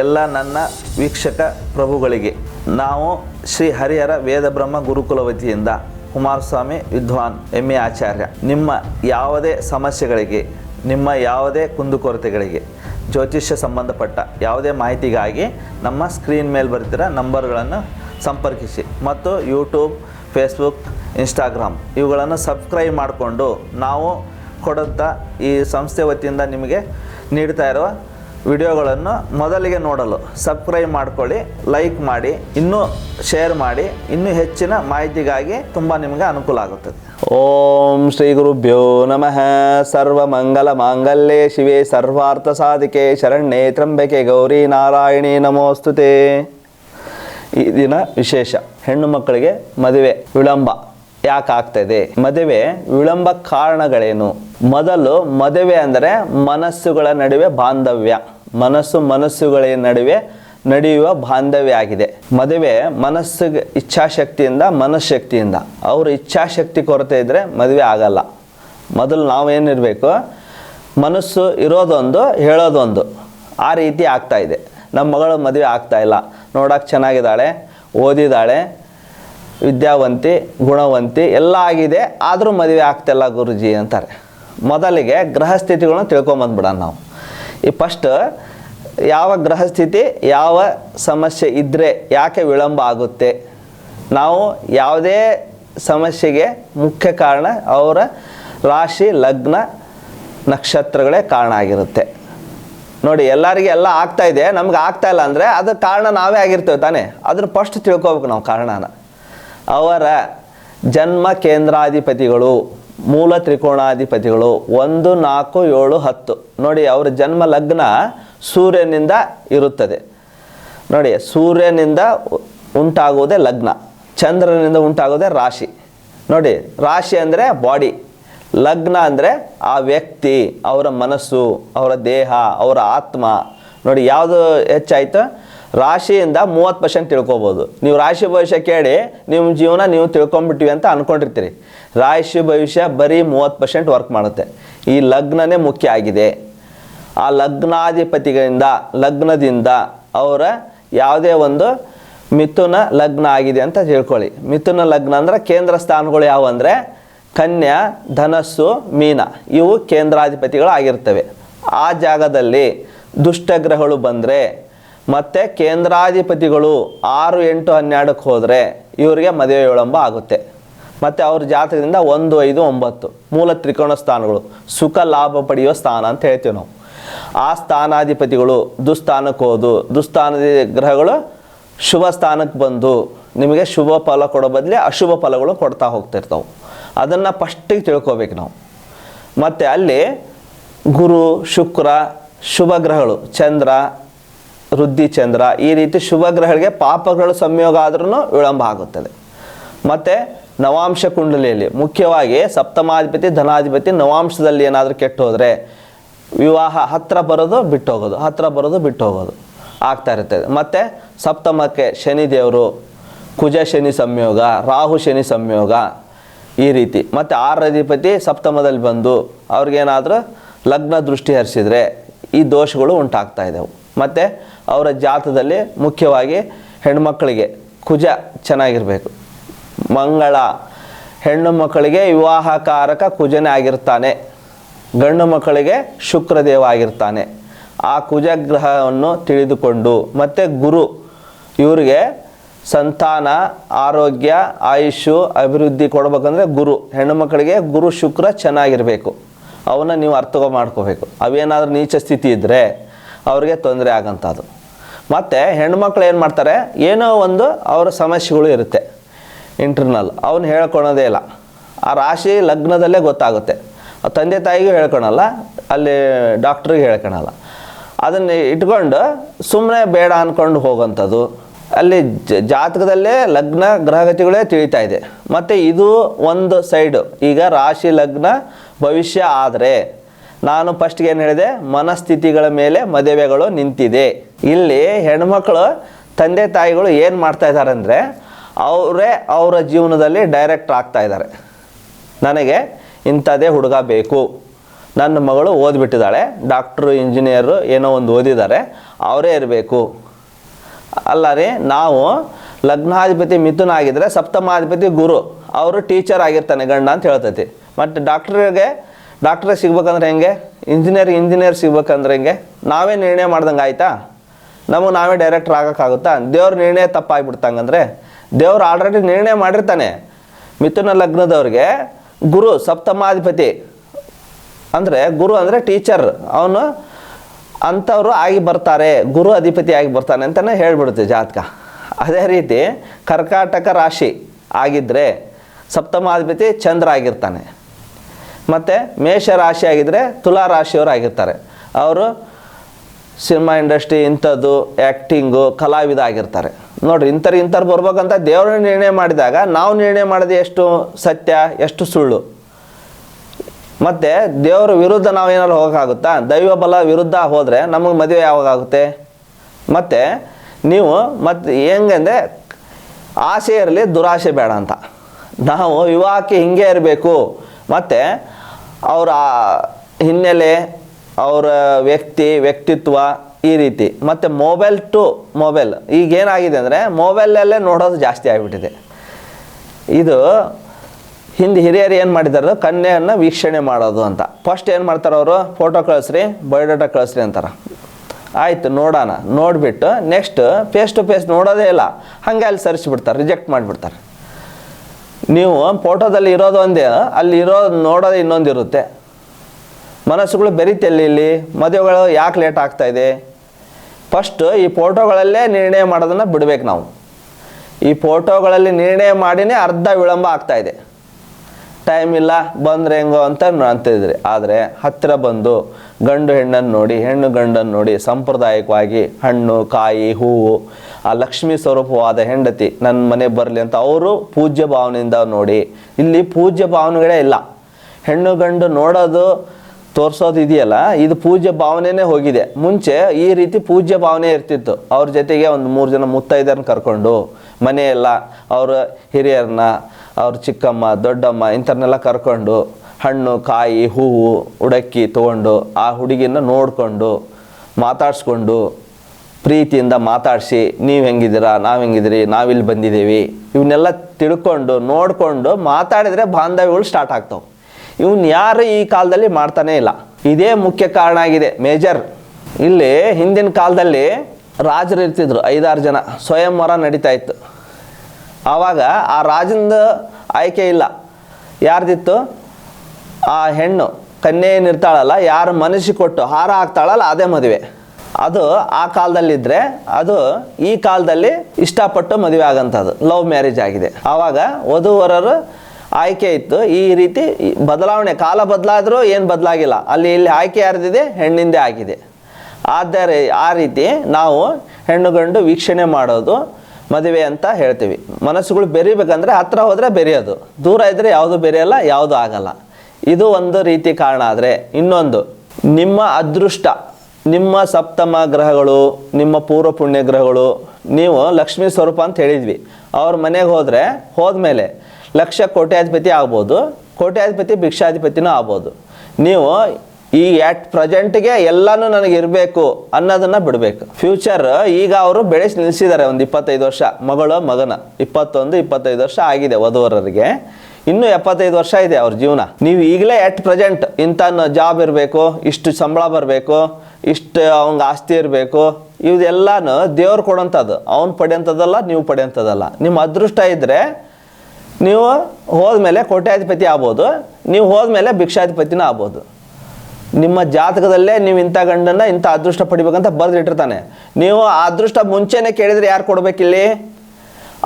ಎಲ್ಲ ನನ್ನ ವೀಕ್ಷಕ ಪ್ರಭುಗಳಿಗೆ. ನಾವು ಶ್ರೀ ಹರಿಹರ ವೇದ ಬ್ರಹ್ಮ ಗುರುಕುಲ ವತಿಯಿಂದ ಕುಮಾರಸ್ವಾಮಿ ವಿದ್ವಾನ್ ಎಂ ಎ ಆಚಾರ್ಯ. ನಿಮ್ಮ ಯಾವುದೇ ಸಮಸ್ಯೆಗಳಿಗೆ, ನಿಮ್ಮ ಯಾವುದೇ ಕುಂದುಕೊರತೆಗಳಿಗೆ ಜ್ಯೋತಿಷ್ಯ ಸಂಬಂಧಪಟ್ಟ ಯಾವುದೇ ಮಾಹಿತಿಗಾಗಿ ನಮ್ಮ ಸ್ಕ್ರೀನ್ ಮೇಲೆ ಬರ್ತಿರೋ ನಂಬರ್ಗಳನ್ನು ಸಂಪರ್ಕಿಸಿ. ಮತ್ತು ಯೂಟ್ಯೂಬ್, ಫೇಸ್ಬುಕ್, ಇನ್ಸ್ಟಾಗ್ರಾಮ್ ಇವುಗಳನ್ನು ಸಬ್ಸ್ಕ್ರೈಬ್ ಮಾಡಿಕೊಂಡು ನಾವು ಕೊಡಂಥ ಈ ಸಂಸ್ಥೆ ವತಿಯಿಂದ ನಿಮಗೆ ನೀಡ್ತಾ ಇರುವ ವಿಡಿಯೋಗಳನ್ನು ಮೊದಲಿಗೆ ನೋಡಲು ಸಬ್ಸ್ಕ್ರೈಬ್ ಮಾಡ್ಕೊಳ್ಳಿ, ಲೈಕ್ ಮಾಡಿ, ಇನ್ನೂ ಶೇರ್ ಮಾಡಿ, ಇನ್ನೂ ಹೆಚ್ಚಿನ ಮಾಹಿತಿಗಾಗಿ ತುಂಬ ನಿಮಗೆ ಅನುಕೂಲ ಆಗುತ್ತದೆ ಓಂ ಶ್ರೀ ಗುರುಭ್ಯೋ ನಮಃ. ಸರ್ವ ಮಂಗಲ ಮಾಂಗಲ್ಯೆ ಶಿವೇ, ಸರ್ವಾರ್ಥ ಸಾಧಿಕೆ, ಶರಣ್ಯೆ ತ್ರಂಬೆಕೆ ಗೌರಿ ನಾರಾಯಣಿ ನಮೋಸ್ತುತೆ. ಈ ದಿನ ವಿಶೇಷ, ಹೆಣ್ಣು ಮಕ್ಕಳಿಗೆ ಮದುವೆ, ವಿಳಂಬ ಯಾಕಾಗ್ತದೆ? ಮದುವೆ, ವಿಳಂಬ ಕಾರಣಗಳೇನು? ಮೊದಲು ಮದುವೆ ಅಂದರೆ ಮನಸ್ಸುಗಳ ನಡುವೆ ಬಾಂಧವ್ಯ. ಮನಸ್ಸು ಮನಸ್ಸುಗಳ ನಡುವೆ ನಡೆಯುವ ಬಾಂಧವ್ಯ ಆಗಿದೆ. ಮದುವೆ ಮನಸ್ಸಿಗೆ ಇಚ್ಛಾಶಕ್ತಿಯಿಂದ, ಮನಃಶಕ್ತಿಯಿಂದ. ಅವ್ರ ಇಚ್ಛಾಶಕ್ತಿ ಕೊರತೆ ಇದ್ದರೆ ಮದುವೆ ಆಗಲ್ಲ. ಮೊದಲು ನಾವೇನಿರಬೇಕು? ಮನಸ್ಸು ಇರೋದೊಂದು, ಹೇಳೋದೊಂದು. ಆ ರೀತಿ ಆಗ್ತಾ ಇದೆ. ನಮ್ಮ ಮಗಳು ಮದುವೆ ಆಗ್ತಾ ಇಲ್ಲ. ನೋಡೋಕೆ ಚೆನ್ನಾಗಿದ್ದಾಳೆ, ಓದಿದ್ದಾಳೆ, ವಿದ್ಯಾವಂತಿ, ಗುಣವಂತಿ, ಎಲ್ಲ ಆಗಿದೆ. ಆದರೂ ಮದುವೆ ಆಗ್ತಿಲ್ಲ ಗುರುಜಿ ಅಂತಾರೆ. ಮೊದಲಿಗೆ ಗ್ರಹಸ್ಥಿತಿಗಳನ್ನ ತಿಳ್ಕೊಂಬಂದ್ಬಿಡೋಣ ನಾವು. ಈ ಫಸ್ಟ್ ಯಾವ ಗ್ರಹಸ್ಥಿತಿ ಯಾವ ಸಮಸ್ಯೆ ಇದ್ದರೆ ಯಾಕೆ ವಿಳಂಬ ಆಗುತ್ತೆ? ನಾವು ಯಾವುದೇ ಸಮಸ್ಯೆಗೆ ಮುಖ್ಯ ಕಾರಣ ಅವರ ರಾಶಿ, ಲಗ್ನ, ನಕ್ಷತ್ರಗಳೇ ಕಾರಣ ಆಗಿರುತ್ತೆ. ನೋಡಿ, ಎಲ್ಲರಿಗೆ ಎಲ್ಲ ಆಗ್ತಾ ಇದೆ. ನಮ್ಗೆ ಆಗ್ತಾ ಇಲ್ಲ ಅಂದರೆ ಅದು ಕಾರಣ ನಾವೇ ಆಗಿರ್ತೇವೆ ತಾನೇ? ಅದನ್ನು ಫಸ್ಟ್ ತಿಳ್ಕೊಬೇಕು ನಾವು ಕಾರಣನ. ಅವರ ಜನ್ಮ ಕೇಂದ್ರಾಧಿಪತಿಗಳು ಮೂಲ ತ್ರಿಕೋಣಾಧಿಪತಿಗಳು ಒಂದು, ನಾಲ್ಕು, ಏಳು, ಹತ್ತು. ನೋಡಿ, ಅವರ ಜನ್ಮ ಲಗ್ನ ಸೂರ್ಯನಿಂದ ಇರುತ್ತದೆ. ನೋಡಿ, ಸೂರ್ಯನಿಂದ ಉಂಟಾಗುವುದೇ ಲಗ್ನ, ಚಂದ್ರನಿಂದ ಉಂಟಾಗೋದೇ ರಾಶಿ. ನೋಡಿ, ರಾಶಿ ಅಂದರೆ ಬಾಡಿ ಲಗ್ನ ಅಂದರೆ ಆ ವ್ಯಕ್ತಿ, ಅವರ ಮನಸ್ಸು, ಅವರ ದೇಹ, ಅವರ ಆತ್ಮ. ನೋಡಿ, ಯಾವುದು ಹೆಚ್ಚಾಯ್ತು? ರಾಶಿಯಿಂದ ಮೂವತ್ತು ಪರ್ಸೆಂಟ್ ತಿಳ್ಕೊಬೋದು. ನೀವು ರಾಶಿ ಭವಿಷ್ಯ ಕೇಳಿ ನಿಮ್ಮ ಜೀವನ ನೀವು ತಿಳ್ಕೊಂಬಿಟ್ಟಿವಿ ಅಂತ ಅಂದ್ಕೊಂಡಿರ್ತೀರಿ ರಾಶಿ ಭವಿಷ್ಯ ಬರೀ ಮೂವತ್ತು ಪರ್ಸೆಂಟ್ ವರ್ಕ್ ಮಾಡುತ್ತೆ. ಈ ಲಗ್ನನೇ ಮುಖ್ಯ ಆಗಿದೆ. ಆ ಲಗ್ನಾಧಿಪತಿಗಳಿಂದ, ಲಗ್ನದಿಂದ ಅವರ ಯಾವುದೇ ಒಂದು ಮಿಥುನ ಲಗ್ನ ಆಗಿದೆ ಅಂತ ತಿಳ್ಕೊಳ್ಳಿ. ಮಿಥುನ ಲಗ್ನ ಅಂದ್ರೆ ಕೇಂದ್ರ ಸ್ಥಾನಗಳು ಯಾವು ಅಂದರೆ ಕನ್ಯಾ, ಧನಸ್ಸು, ಮೀನ. ಇವು ಕೇಂದ್ರಾಧಿಪತಿಗಳು ಆಗಿರ್ತವೆ. ಆ ಜಾಗದಲ್ಲಿ ದುಷ್ಟಗ್ರಹಗಳು ಬಂದರೆ ಮತ್ತು ಕೇಂದ್ರಾಧಿಪತಿಗಳು ಆರು ಎಂಟು ಹನ್ನೆರಡಕ್ಕೆ ಹೋದರೆ ಇವರಿಗೆ ಮದುವೆ ವಿಳಂಬ ಆಗುತ್ತೆ. ಮತ್ತು ಅವ್ರ ಜಾತಕದಿಂದ ಒಂದು, ಐದು, ಒಂಬತ್ತು ಮೂಲ ತ್ರಿಕೋಣ ಸ್ಥಾನಗಳು, ಸುಖ, ಲಾಭ ಪಡೆಯುವ ಸ್ಥಾನ ಅಂತ ಹೇಳ್ತೀವಿ ನಾವು. ಆ ಸ್ಥಾನಾಧಿಪತಿಗಳು ದುಸ್ಥಾನಕ್ಕೆ ಹೋದು, ದುಸ್ಥಾನದ ಗ್ರಹಗಳು ಶುಭ ಸ್ಥಾನಕ್ಕೆ ಬಂದು ನಿಮಗೆ ಶುಭ ಫಲ ಕೊಡೋ ಬದಲೇ ಅಶುಭ ಫಲಗಳು ಕೊಡ್ತಾ ಹೋಗ್ತಿರ್ತಾವೆ ಅದನ್ನು ಫಸ್ಟಿಗೆ ತಿಳ್ಕೊಬೇಕು ನಾವು. ಮತ್ತು ಅಲ್ಲಿ ಗುರು, ಶುಕ್ರ, ಶುಭ ಗ್ರಹಗಳು, ಚಂದ್ರ ವೃದ್ಧಿ ಚಂದ್ರ ಈ ರೀತಿ ಶುಭ ಗ್ರಹಗಳಿಗೆ ಪಾಪಗಳು ಸಂಯೋಗ ಆದ್ರೂ ವಿಳಂಬ ಆಗುತ್ತದೆ. ಮತ್ತು ನವಾಂಶ ಕುಂಡಲಿಯಲ್ಲಿ ಮುಖ್ಯವಾಗಿ ಸಪ್ತಮಾಧಿಪತಿ, ಧನಾಧಿಪತಿ ನವಾಂಶದಲ್ಲಿ ಏನಾದರೂ ಕೆಟ್ಟು ಹೋದರೆ ವಿವಾಹ ಹತ್ರ ಬರೋದು ಬಿಟ್ಟು ಹೋಗೋದು ಹತ್ರ ಬರೋದು ಬಿಟ್ಟು ಹೋಗೋದು ಆಗ್ತಾ ಇರ್ತದೆ ಮತ್ತು ಸಪ್ತಮಕ್ಕೆ ಶನಿ ದೇವರು, ಕುಜ ಶನಿ ಸಂಯೋಗ, ರಾಹು ಶನಿ ಸಂಯೋಗ ಈ ರೀತಿ. ಮತ್ತು ಆರಧಿಪತಿ ಸಪ್ತಮದಲ್ಲಿ ಬಂದು ಅವ್ರಿಗೇನಾದರೂ ಲಗ್ನ ದೃಷ್ಟಿ ಹರಿಸಿದರೆ ಈ ದೋಷಗಳು ಉಂಟಾಗ್ತಾ ಇದ್ದಾವೆ ಮತ್ತು ಅವರ ಜಾತದಲ್ಲಿ ಮುಖ್ಯವಾಗಿ ಹೆಣ್ಮಕ್ಕಳಿಗೆ ಕುಜ ಚೆನ್ನಾಗಿರಬೇಕು. ಮಂಗಳ, ಹೆಣ್ಣು ಮಕ್ಕಳಿಗೆ ವಿವಾಹಕಾರಕ ಕುಜನೇ ಆಗಿರ್ತಾನೆ. ಗಂಡು ಮಕ್ಕಳಿಗೆ ಶುಕ್ರದೇವ ಆಗಿರ್ತಾನೆ. ಆ ಕುಜ ಗ್ರಹವನ್ನು ತಿಳಿದುಕೊಂಡು ಮತ್ತು ಗುರು ಇವರಿಗೆ ಸಂತಾನ, ಆರೋಗ್ಯ ಆಯುಷು ಅಭಿವೃದ್ಧಿ ಕೊಡಬೇಕಂದ್ರೆ ಗುರು. ಹೆಣ್ಣು ಮಕ್ಕಳಿಗೆ ಗುರು ಶುಕ್ರ ಚೆನ್ನಾಗಿರಬೇಕು. ಅವನ್ನ ನೀವು ಅರ್ಥ ಮಾಡ್ಕೋಬೇಕು ಅವೇನಾದರೂ ನೀಚ ಸ್ಥಿತಿ ಇದ್ದರೆ ಅವ್ರಿಗೆ ತೊಂದರೆ ಆಗಂಥದ್ದು. ಮತ್ತು ಹೆಣ್ಮಕ್ಳು ಏನು ಮಾಡ್ತಾರೆ? ಏನೋ ಒಂದು ಅವರ ಸಮಸ್ಯೆಗಳು ಇರುತ್ತೆ. ಇಂಟರ್ನಲ್ ಅವನು ಹೇಳ್ಕೊಳೋದೇ ಇಲ್ಲ. ಆ ರಾಶಿ ಲಗ್ನದಲ್ಲೇ ಗೊತ್ತಾಗುತ್ತೆ. ತಂದೆ ತಾಯಿಗೂ ಹೇಳ್ಕೊಳಲ್ಲ, ಅಲ್ಲಿ ಡಾಕ್ಟ್ರಿಗೆ ಹೇಳ್ಕೊಳಲ್ಲ. ಅದನ್ನು ಇಟ್ಕೊಂಡು ಸುಮ್ಮನೆ ಬೇಡ ಅಂದ್ಕೊಂಡು ಹೋಗೋಂಥದ್ದು. ಅಲ್ಲಿ ಜಾತಕದಲ್ಲೇ ಲಗ್ನ ಗ್ರಹಗತಿಗಳೇ ತಿಳಿತಾ ಇದೆ. ಮತ್ತು ಇದು ಒಂದು ಸೈಡು ಈಗ ರಾಶಿ ಲಗ್ನ ಭವಿಷ್ಯ ಆದರೆ ನಾನು ಫಸ್ಟ್ಗೆ ಏನು ಹೇಳಿದೆ? ಮನಸ್ಥಿತಿಗಳ ಮೇಲೆ ಮದುವೆಗಳು ನಿಂತಿದೆ. ಇಲ್ಲಿ ಹೆಣ್ಮಕ್ಳು ತಂದೆ ತಾಯಿಗಳು ಏನು ಮಾಡ್ತಾ ಇದ್ದಾರೆ ಅಂದರೆ, ಅವರೇ ಅವರ ಜೀವನದಲ್ಲಿ ಡೈರೆಕ್ಟ್ ಆಗ್ತಾ ಇದ್ದಾರೆ. ನನಗೆ ಇಂಥದೇ ಹುಡುಗ ಬೇಕು. ನನ್ನ ಮಗಳು ಓದ್ಬಿಟ್ಟಿದ್ದಾಳೆ. ಡಾಕ್ಟ್ರು ಇಂಜಿನಿಯರು ಏನೋ ಒಂದು ಓದಿದ್ದಾರೆ. ಅವರೇ ಇರಬೇಕು. ಅಲ್ಲ ರೀ, ನಾವು ಲಗ್ನಾಧಿಪತಿ ಮಿಥುನ ಆಗಿದ್ದರೆ ಸಪ್ತಮಾಧಿಪತಿ ಗುರು. ಅವರು ಟೀಚರ್ ಆಗಿರ್ತಾನೆ ಗಂಡ ಅಂತ ಹೇಳ್ತೈತಿ. ಮತ್ತು ಡಾಕ್ಟ್ರಿಗೆ ಡಾಕ್ಟ್ರಿಗೆ ಸಿಗ್ಬೇಕಂದ್ರೆ ಹೆಂಗೆ? ಇಂಜಿನಿಯರ್ ಇಂಜಿನಿಯರ್ ಸಿಗ್ಬೇಕಂದ್ರೆ ಹೆಂಗೆ? ನಾವೇ ನಿರ್ಣಯ ಮಾಡ್ದಂಗೆ ಆಯಿತಾ? ನಮಗೆ ನಾವೇ ಡೈರೆಕ್ಟ್ರ್ ಆಗೋಕ್ಕಾಗುತ್ತಾ? ದೇವ್ರ ನಿರ್ಣಯ ತಪ್ಪಾಗ್ಬಿಡ್ತಂಗಂದ್ರೆ ದೇವ್ರು ಆಲ್ರೆಡಿ ನಿರ್ಣಯ ಮಾಡಿರ್ತಾನೆ. ಮಿಥುನ ಲಗ್ನದವ್ರಿಗೆ ಗುರು, ಸಪ್ತಮಾಧಿಪತಿ, ಅಂದರೆ ಗುರು ಅಂದರೆ ಟೀಚರ್, ಅವನು ಅಂಥವರು ಆಗಿ ಬರ್ತಾರೆ, ಗುರು ಅಧಿಪತಿ ಆಗಿ ಬರ್ತಾನೆ ಅಂತಲೇ ಹೇಳ್ಬಿಡುತ್ತೆ ಜಾತಕ. ಅದೇ ರೀತಿ ಕರ್ಕಾಟಕ ರಾಶಿ ಆಗಿದ್ದರೆ ಸಪ್ತಮಾಧಿಪತಿ ಚಂದ್ರ ಆಗಿರ್ತಾನೆ. ಮತ್ತು ಮೇಷ ರಾಶಿ ಆಗಿದ್ದರೆ ತುಲಾ ರಾಶಿಯವರು ಆಗಿರ್ತಾರೆ ಅವರು ಸಿನಿಮಾ ಇಂಡಸ್ಟ್ರಿ ಇಂಥದ್ದು ಆ್ಯಕ್ಟಿಂಗು ಕಲಾವಿದ ಆಗಿರ್ತಾರೆ ನೋಡ್ರಿ, ಇಂಥವ್ರು ಇಂಥವ್ರು ಬರ್ಬೇಕಂತ ದೇವರ ನಿರ್ಣಯ ಮಾಡಿದಾಗ ನಾವು ನಿರ್ಣಯ ಮಾಡಿದೆ ಎಷ್ಟು ಸತ್ಯ, ಎಷ್ಟು ಸುಳ್ಳು. ಮತ್ತು ದೇವರ ವಿರುದ್ಧ ನಾವು ಏನಾದ್ರು ಹೋಗೋಕ್ಕಾಗುತ್ತಾ? ದೈವ ಬಲ ವಿರುದ್ಧ ಹೋದರೆ ನಮಗೆ ಮದುವೆ ಯಾವಾಗುತ್ತೆ ಮತ್ತು ನೀವು ಮತ್ತು ಹೆಂಗಂದರೆ ಆಸೆ ಇರಲಿ, ದುರಾಸೆ ಬೇಡ ಅಂತ. ನಾವು ವಿವಾಹಕ್ಕೆ ಹಿಂಗೆ ಇರಬೇಕು. ಮತ್ತು ಅವರ ಹಿನ್ನೆಲೆ ಅವರ ವ್ಯಕ್ತಿ, ವ್ಯಕ್ತಿತ್ವ ಈ ರೀತಿ. ಮತ್ತು ಮೊಬೈಲ್ ಟು ಮೊಬೈಲ್ ಈಗ ಏನಾಗಿದೆ ಅಂದರೆ ಮೊಬೈಲಲ್ಲೇ ನೋಡೋದು ಜಾಸ್ತಿ ಆಗಿಬಿಟ್ಟಿದೆ. ಇದು ಹಿಂದೆ ಹಿರಿಯರು ಏನು ಮಾಡಿದಾರೆ ಕನ್ಯೆಯನ್ನು ವೀಕ್ಷಣೆ ಮಾಡೋದು ಅಂತ. ಫಸ್ಟ್ ಏನು ಮಾಡ್ತಾರೆ ಅವರು? ಫೋಟೋ ಕಳಿಸ್ರಿ ಬಯೋಡಾಟಾ ಕಳಿಸ್ರಿ ಅಂತಾರೆ. ಆಯಿತು, ನೋಡೋಣ. ನೋಡಿಬಿಟ್ಟು ನೆಕ್ಸ್ಟ್ ಫೇಸ್ ಟು ಫೇಸ್ ನೋಡೋದೇ ಇಲ್ಲ. ಹಾಗೆ ಅಲ್ಲಿ ಸರಿಸಿಬಿಡ್ತಾರೆ ರಿಜೆಕ್ಟ್ ಮಾಡಿಬಿಡ್ತಾರೆ. ನೀವು ಫೋಟೋದಲ್ಲಿ ಇರೋದು ಒಂದೇ, ಅಲ್ಲಿ ಇರೋ ನೋಡೋದೇ ಇನ್ನೊಂದು ಇರುತ್ತೆ. ಮನಸ್ಸುಗಳು ಬೆರೀತೆಲ್ಲಿ ಇಲ್ಲಿ? ಮದುವೆಗಳು ಯಾಕೆ ಲೇಟ್ ಆಗ್ತಾ ಇದೆ? ಫಸ್ಟ್ ಈ ಫೋಟೋಗಳಲ್ಲೇ ನಿರ್ಣಯ ಮಾಡೋದನ್ನು ಬಿಡ್ಬೇಕು ನಾವು. ಈ ಫೋಟೋಗಳಲ್ಲಿ ನಿರ್ಣಯ ಮಾಡಿನೇ ಅರ್ಧ ವಿಳಂಬ ಆಗ್ತಾ ಇದೆ. ಟೈಮ್ ಇಲ್ಲ, ಬಂದ್ರೆ ಹೆಂಗೋ ಅಂತ ಅಂತಿದ್ರಿ. ಆದರೆ ಹತ್ತಿರ ಬಂದು ಗಂಡು ಹೆಣ್ಣನ್ನು ನೋಡಿ, ಹೆಣ್ಣು ಗಂಡನ್ನು ನೋಡಿ ಸಾಂಪ್ರದಾಯಿಕವಾಗಿ ಹಣ್ಣು, ಕಾಯಿ, ಹೂವು, ಆ ಲಕ್ಷ್ಮೀ ಸ್ವರೂಪವಾದ ಹೆಂಡತಿ ನನ್ನ ಮನೆ ಬರಲಿ ಅಂತ ಅವರು ಪೂಜ್ಯ ಭಾವನೆಯಿಂದ ನೋಡಿ, ಇಲ್ಲಿ ಪೂಜ್ಯ ಭಾವನೆಗಳೇ ಇಲ್ಲ. ಹೆಣ್ಣು ಗಂಡು ನೋಡೋದು ತೋರಿಸೋದು ಇದೆಯಲ್ಲ, ಇದು ಪೂಜ್ಯ ಭಾವನೆನೇ ಹೋಗಿದೆ. ಮುಂಚೆ ಈ ರೀತಿ ಪೂಜ್ಯ ಭಾವನೆ ಇರ್ತಿತ್ತು. ಅವ್ರ ಜೊತೆಗೆ ಒಂದು ಮೂರು ಜನ ಮುತ್ತೈದರನ್ನ ಕರ್ಕೊಂಡು, ಮನೆಯೆಲ್ಲ ಅವರ ಹಿರಿಯರನ್ನ, ಅವ್ರ ಚಿಕ್ಕಮ್ಮ, ದೊಡ್ಡಮ್ಮ, ಇಂಥವ್ರನ್ನೆಲ್ಲ ಕರ್ಕೊಂಡು, ಹಣ್ಣು, ಕಾಯಿ, ಹೂವು, ಉಡಕ್ಕಿ ತೊಗೊಂಡು, ಆ ಹುಡುಗಿನ ನೋಡಿಕೊಂಡು, ಮಾತಾಡಿಸ್ಕೊಂಡು, ಪ್ರೀತಿಯಿಂದ ಮಾತಾಡಿಸಿ, ನೀವು ಹೆಂಗಿದ್ದೀರಾ? ನಾವು ಹೆಂಗಿದ್ದೀರಿ? ನಾವಿಲ್ಲಿ ಬಂದಿದ್ದೀವಿ? ಇವನ್ನೆಲ್ಲ ತಿಳ್ಕೊಂಡು, ನೋಡಿಕೊಂಡು ಮಾತಾಡಿದರೆ ಬಾಂಧವ್ಯಗಳು ಸ್ಟಾರ್ಟ್ ಆಗ್ತಾವೆ. ಇವನ್ ಯಾರು ಈ ಕಾಲದಲ್ಲಿ ಮಾಡ್ತಾನೇ ಇಲ್ಲ. ಇದೇ ಮುಖ್ಯ ಕಾರಣ ಆಗಿದೆ. ಮೇಜರ್, ಇಲ್ಲಿ ಹಿಂದಿನ ಕಾಲದಲ್ಲಿ ರಾಜರು ಇರ್ತಿದ್ರು, ಐದಾರು ಜನ ಸ್ವಯಂವರ ನಡೀತಾ ಇತ್ತು. ಆವಾಗ ಆ ರಾಜಂದು ಆಯ್ಕೆ ಇಲ್ಲ. ಯಾರ್ದಿತ್ತು? ಆ ಹೆಣ್ಣು, ಕನ್ಯೆ ಏನಿರ್ತಾಳಲ್ಲ ಯಾರು ಮನಸ್ಸು ಕೊಟ್ಟು ಹಾರ ಹಾಕ್ತಾಳಲ್ಲ, ಅದೇ ಮದುವೆ. ಅದು ಆ ಕಾಲದಲ್ಲಿದ್ದರೆ ಅದು ಈ ಕಾಲದಲ್ಲಿ ಇಷ್ಟಪಟ್ಟು ಮದುವೆ ಆಗಂಥದ್ದು ಲವ್ ಮ್ಯಾರೇಜ್ ಆಗಿದೆ. ಆವಾಗ ವಧುವರರು ಆಯ್ಕೆ ಇತ್ತು. ಈ ರೀತಿ ಬದಲಾವಣೆ, ಕಾಲ ಬದಲಾದರೂ ಏನು ಬದಲಾಗಿಲ್ಲ. ಅಲ್ಲಿ ಇಲ್ಲಿ ಆಯ್ಕೆ ಯಾರ್ದಿದೆ? ಹೆಣ್ಣಿಂದೇ ಆಗಿದೆ. ಆದರೆ ಆ ರೀತಿ ನಾವು ಹೆಣ್ಣು ಗಂಡು ವೀಕ್ಷಣೆ ಮಾಡೋದು ಮದುವೆ ಅಂತ ಹೇಳ್ತೀವಿ. ಮನಸ್ಸುಗಳು ಬೆರಿಬೇಕಂದ್ರೆ ಹತ್ರ ಹೋದರೆ ಬೆರೆಯೋದು. ದೂರ ಇದ್ದರೆ ಯಾವುದು ಬೆರೆಯಲ್ಲ, ಯಾವುದು ಆಗಲ್ಲ. ಇದು ಒಂದು ರೀತಿ ಕಾರಣ ಆದರೆ ಇನ್ನೊಂದು, ನಿಮ್ಮ ಅದೃಷ್ಟ, ನಿಮ್ಮ ಸಪ್ತಮ ಗ್ರಹಗಳು, ನಿಮ್ಮ ಪೂರ್ವ ಪುಣ್ಯ ಗ್ರಹಗಳು, ನೀವು ಲಕ್ಷ್ಮೀ ಸ್ವರೂಪ ಅಂತ ಹೇಳಿದ್ವಿ. ಅವ್ರ ಮನೆಗೆ ಹೋದರೆ ಹೋದ್ಮೇಲೆ ಲಕ್ಷ ಕೋಟ್ಯಾಧಿಪತಿ ಆಗ್ಬೋದು, ಕೋಟ್ಯಾಧಿಪತಿ ಭಿಕ್ಷಾಧಿಪತಿನೂ ಆಗ್ಬೋದು. ನೀವು ಈ ಎಟ್ ಪ್ರೆಸೆಂಟ್ಗೆ ಎಲ್ಲನೂ ನನಗೆ ಇರಬೇಕು ಅನ್ನೋದನ್ನು ಬಿಡಬೇಕು. ಫ್ಯೂಚರ್ ಈಗ ಅವರು ಬೆಳೆಸಿ ನಿಲ್ಲಿಸಿದ್ದಾರೆ ಒಂದು ಇಪ್ಪತ್ತೈದು ವರ್ಷ, ಮಗಳು, ಮಗನ. ಇಪ್ಪತ್ತೊಂದು, ಇಪ್ಪತ್ತೈದು ವರ್ಷ ಆಗಿದೆ ವಧುವರರಿಗೆ. ಇನ್ನೂ ಎಪ್ಪತ್ತೈದು ವರ್ಷ ಇದೆ ಅವ್ರ ಜೀವನ. ನೀವು ಈಗಲೇ ಎಟ್ ಪ್ರೆಸೆಂಟ್ ಇಂಥ ಜಾಬ್ ಇರಬೇಕು, ಇಷ್ಟು ಸಂಬಳ ಬರಬೇಕು, ಇಷ್ಟು ಅವಂಗೆ ಆಸ್ತಿ ಇರಬೇಕು ಇವೆಲ್ಲನೂ ದೇವ್ರು ಕೊಡೋಂಥದ್ದು. ಅವ್ನು ಪಡೆಯೋಂಥದ್ದಲ್ಲ, ನೀವು ಪಡೆಯೋಂಥದ್ದಲ್ಲ. ನಿಮ್ಮ ಅದೃಷ್ಟ ಇದ್ದರೆ ನೀವು ಹೋದ್ಮೇಲೆ ಕೋಟ್ಯಾಧಿಪತಿ ಆಗ್ಬೋದು, ನೀವು ಹೋದ್ಮೇಲೆ ಭಿಕ್ಷಾಧಿಪತಿನೂ ಆಗ್ಬೋದು. ನಿಮ್ಮ ಜಾತಕದಲ್ಲೇ ನೀವು ಇಂಥ ಗಂಡನ್ನ ಇಂಥ ಅದೃಷ್ಟ ಪಡಿಬೇಕಂತ ಬರೆದಿಟ್ಟಿರ್ತಾನೆ. ನೀವು ಅದೃಷ್ಟ ಮುಂಚೆನೇ ಕೇಳಿದ್ರೆ ಯಾರು ಕೊಡಬೇಕಿಲ್ಲಿ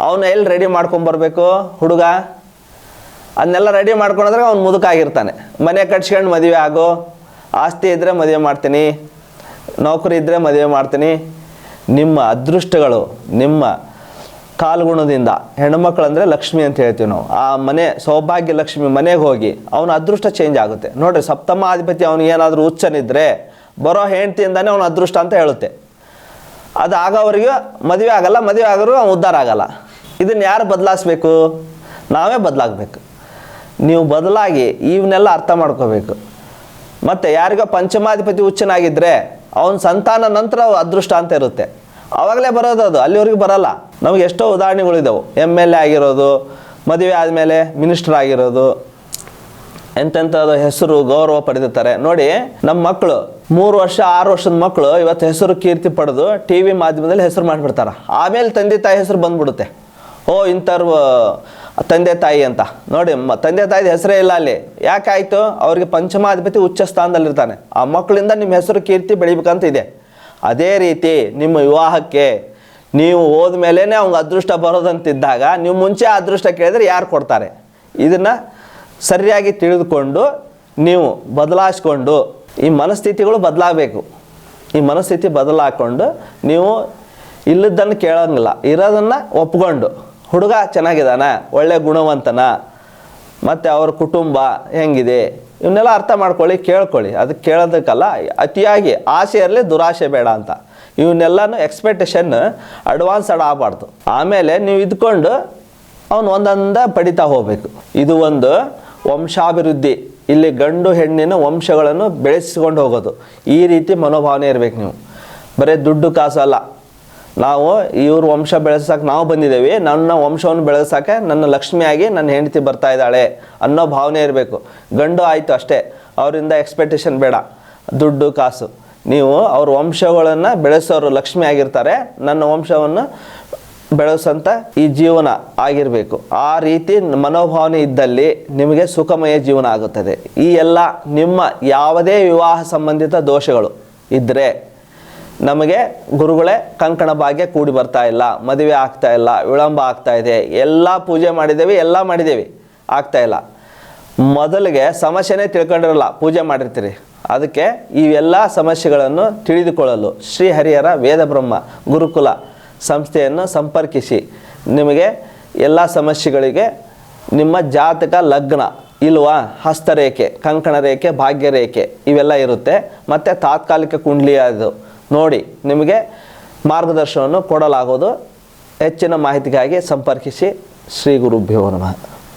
ಅವನ್ನ ಎಲ್ಲಿ ರೆಡಿ ಮಾಡ್ಕೊಂಬರ್ಬೇಕು ಹುಡುಗ? ಅದನ್ನೆಲ್ಲ ರೆಡಿ ಮಾಡ್ಕೊಂಡ್ರೆ ಅವ್ನು ಮುದುಕಾಗಿರ್ತಾನೆ. ಮನೆ ಕಟ್ಸ್ಕೊಂಡು ಮದುವೆ ಆಗೋ. ಆಸ್ತಿ ಇದ್ದರೆ ಮದುವೆ ಮಾಡ್ತೀನಿ. ನೌಕರಿ ಇದ್ದರೆ ಮದುವೆ ಮಾಡ್ತೀನಿ. ನಿಮ್ಮ ಅದೃಷ್ಟಗಳು, ನಿಮ್ಮ ಕಾಲ್ಗುಣದಿಂದ. ಹೆಣ್ಮಕ್ಳು ಅಂದರೆ ಲಕ್ಷ್ಮಿ ಅಂತ ಹೇಳ್ತೀವಿ ನಾವು. ಆ ಮನೆ, ಸೌಭಾಗ್ಯ ಲಕ್ಷ್ಮಿ ಮನೆಗೆ ಹೋಗಿ ಅವನ ಅದೃಷ್ಟ ಚೇಂಜ್ ಆಗುತ್ತೆ. ನೋಡ್ರಿ ಸಪ್ತಮಾಧಿಪತಿ ಅವನಿಗೆ ಏನಾದರೂ ಹುಚ್ಚನಿದ್ರೆ ಬರೋ ಹೆಂಡ್ತಿಯಿಂದಾನೇ ಅವನ ಅದೃಷ್ಟ ಅಂತ ಹೇಳುತ್ತೆ. ಅದು ಆಗೋವರಿಗೆ ಮದುವೆ ಆಗಲ್ಲ, ಮದುವೆ ಆಗೋರು ಅವ್ನು ಉದ್ಧಾರ ಆಗಲ್ಲ. ಇದನ್ನು ಯಾರು ಬದಲಾಯಿಸ್ಬೇಕು ನಾವೇ ಬದಲಾಗಬೇಕು. ನೀವು ಬದಲಾಗಿ ಇವನ್ನೆಲ್ಲ ಅರ್ಥ ಮಾಡ್ಕೋಬೇಕು. ಮತ್ತು ಯಾರಿಗೋ ಪಂಚಮಾಧಿಪತಿ ಹುಚ್ಚನಾಗಿದ್ದರೆ ಅವನ ಸಂತಾನ ನಂತರ ಅದೃಷ್ಟ ಅಂತ ಇರುತ್ತೆ. ಆವಾಗಲೇ ಬರೋದು ಅದು, ಅಲ್ಲಿವರೆಗೂ ಬರಲ್ಲ. ನಮಗೆ ಎಷ್ಟೋ ಉದಾಹರಣೆಗಳಿದ್ದಾವೆ ಎಂ ಎಲ್ ಎ ಆಗಿರೋದು, ಮದುವೆ ಆದಮೇಲೆ ಮಿನಿಸ್ಟರ್ ಆಗಿರೋದು, ಎಂತೆಂಥದ್ದು ಹೆಸರು ಗೌರವ ಪಡೆದಿರ್ತಾರೆ. ನೋಡಿ, ನಮ್ಮ ಮಕ್ಕಳು ಮೂರು ವರ್ಷ, ಆರು ವರ್ಷದ ಮಕ್ಕಳು ಇವತ್ತು ಹೆಸರು ಕೀರ್ತಿ ಪಡೆದು ಟಿ ವಿ ಮಾಧ್ಯಮದಲ್ಲಿ ಹೆಸರು ಮಾಡಿಬಿಡ್ತಾರೆ. ಆಮೇಲೆ ತಂದೆ ತಾಯಿ ಹೆಸರು ಬಂದ್ಬಿಡುತ್ತೆ. ಓ, ಇಂಥವ್ರು ತಂದೆ ತಾಯಿ ಅಂತ. ನೋಡಿ, ಮ, ತಂದೆ ತಾಯಿದ ಹೆಸರೇ ಇಲ್ಲ ಅಲ್ಲಿ. ಯಾಕಾಯಿತು? ಅವರಿಗೆ ಪಂಚಮಾಧಿಪತಿ ಉಚ್ಚ ಸ್ಥಾನದಲ್ಲಿರ್ತಾನೆ ಆ ಮಕ್ಕಳಿಂದ ನಿಮ್ಮ ಹೆಸರು ಕೀರ್ತಿ ಬೆಳಿಬೇಕಂತ ಇದೆ. ಅದೇ ರೀತಿ ನಿಮ್ಮ ವಿವಾಹಕ್ಕೆ ನೀವು ಹೋದ್ಮೇಲೆ ಅವ್ನಿಗೆ ಅದೃಷ್ಟ ಬರೋದಂತಿದ್ದಾಗ ನೀವು ಮುಂಚೆ ಅದೃಷ್ಟ ಕೇಳಿದ್ರೆ ಯಾರು ಕೊಡ್ತಾರೆ? ಇದನ್ನು ಸರಿಯಾಗಿ ತಿಳಿದುಕೊಂಡು ನೀವು ಬದಲಾಯಿಸ್ಕೊಂಡು ಈ ಮನಸ್ಥಿತಿಗಳು ಬದಲಾಗಬೇಕು. ಈ ಮನಸ್ಥಿತಿ ಬದಲಾಕೊಂಡು ನೀವು ಇಲ್ಲದನ್ನು ಕೇಳೋಂಗಿಲ್ಲ. ಇರೋದನ್ನು ಒಪ್ಕೊಂಡು. ಹುಡುಗ ಚೆನ್ನಾಗಿದ್ದಾನ, ಒಳ್ಳೆ ಗುಣವಂತನ, ಮತ್ತು ಅವ್ರ ಕುಟುಂಬ ಹೆಂಗಿದೆ? ಇವನ್ನೆಲ್ಲ ಅರ್ಥ ಮಾಡ್ಕೊಳ್ಳಿ, ಕೇಳ್ಕೊಳ್ಳಿ. ಅದು ಕೇಳೋದಕ್ಕಲ್ಲ, ಅತಿಯಾಗಿ ಆಸೆ ಇರಲಿ, ದುರಾಸೆ ಬೇಡ ಅಂತ. ಇವನ್ನೆಲ್ಲನೂ ಎಕ್ಸ್ಪೆಕ್ಟೇಷನ್ ಅಡ್ವಾನ್ಸ್ ಅಡ್ ಆಗಬಾರ್ದು. ಆಮೇಲೆ ನೀವು ಇದ್ಕೊಂಡು ಅವನು ಒಂದೊಂದ ಪಡಿತಾ ಹೋಗಬೇಕು. ಇದು ಒಂದು ವಂಶಾಭಿವೃದ್ಧಿ. ಇಲ್ಲಿ ಗಂಡು ಹೆಣ್ಣಿನ ವಂಶಗಳನ್ನು ಬೆಳೆಸಿಕೊಂಡು ಹೋಗೋದು. ಈ ರೀತಿ ಮನೋಭಾವನೆ ಇರಬೇಕು ನೀವು. ಬರೀ ದುಡ್ಡು ಕಾಸು ಅಲ್ಲ. ನಾವು ಇವ್ರ ವಂಶ ಬೆಳೆಸೋಕೆ ನಾವು ಬಂದಿದ್ದೇವೆ. ನನ್ನ ವಂಶವನ್ನು ಬೆಳೆಸೋಕೆ ನನ್ನ ಲಕ್ಷ್ಮಿಯಾಗಿ ನನ್ನ ಹೆಂಡತಿ ಬರ್ತಾ ಇದ್ದಾಳೆ. ಅನ್ನೋ ಭಾವನೆ ಇರಬೇಕು. ಗಂಡು ಆಯಿತು ಅಷ್ಟೇ. ಅವರಿಂದ ಎಕ್ಸ್ಪೆಕ್ಟೇಷನ್ ಬೇಡ. ದುಡ್ಡು, ಕಾಸು. ನೀವು ಅವ್ರ ವಂಶಗಳನ್ನು ಬೆಳೆಸೋರು ಲಕ್ಷ್ಮಿ ಆಗಿರ್ತಾರೆ. ನನ್ನ ವಂಶವನ್ನು ಬೆಳೆಸಂತ ಈ ಜೀವನ ಆಗಿರಬೇಕು. ಆ ರೀತಿ ಮನೋಭಾವನೆ ಇದ್ದಲ್ಲಿ ನಿಮಗೆ ಸುಖಮಯ ಜೀವನ ಆಗುತ್ತದೆ. ಈ ಎಲ್ಲ ನಿಮ್ಮ ಯಾವುದೇ ವಿವಾಹ ಸಂಬಂಧಿತ ದೋಷಗಳು ಇದ್ದರೆ ನಮಗೆ ಗುರುಗಳೇ ಕಂಕಣ ಭಾಗ್ಯ ಕೂಡಿ ಬರ್ತಾ ಇಲ್ಲ. ಮದುವೆ ಆಗ್ತಾ ಇಲ್ಲ. ವಿಳಂಬ ಆಗ್ತಾ ಇದೆ. ಎಲ್ಲ ಪೂಜೆ ಮಾಡಿದ್ದೇವೆ. ಎಲ್ಲ ಮಾಡಿದ್ದೇವೆ. ಆಗ್ತಾ ಇಲ್ಲ. ಮೊದಲಿಗೆ ಸಮಸ್ಯೆನೇ ತಿಳ್ಕೊಂಡಿರಲ್ಲ, ಪೂಜೆ ಮಾಡಿರ್ತೀರಿ. ಅದಕ್ಕೆ ಇವೆಲ್ಲ ಸಮಸ್ಯೆಗಳನ್ನು ತಿಳಿದುಕೊಳ್ಳಲು ಶ್ರೀ ಹರಿಹರ ವೇದ ಬ್ರಹ್ಮ ಗುರುಕುಲ ಸಂಸ್ಥೆಯನ್ನು ಸಂಪರ್ಕಿಸಿ. ನಿಮಗೆ ಎಲ್ಲ ಸಮಸ್ಯೆಗಳಿಗೆ ನಿಮ್ಮ ಜಾತಕ ಲಗ್ನ, ಇಲ್ವಾ, ಹಸ್ತರೇಖೆ ಕಂಕಣ ರೇಖೆ ಭಾಗ್ಯ ರೇಖೆ ಇವೆಲ್ಲ ಇರುತ್ತೆ. ಮತ್ತು ತಾತ್ಕಾಲಿಕ ಕುಂಡ್ಲಿ ಅದು. ನೋಡಿ, ನಿಮಗೆ ಮಾರ್ಗದರ್ಶನವನ್ನು ಕೊಡಲಾಗೋದು ಹೆಚ್ಚಿನ ಮಾಹಿತಿಗಾಗಿ ಸಂಪರ್ಕಿಸಿ ಶ್ರೀ ಗುರುಭ್ಯೋ ನಮಃ.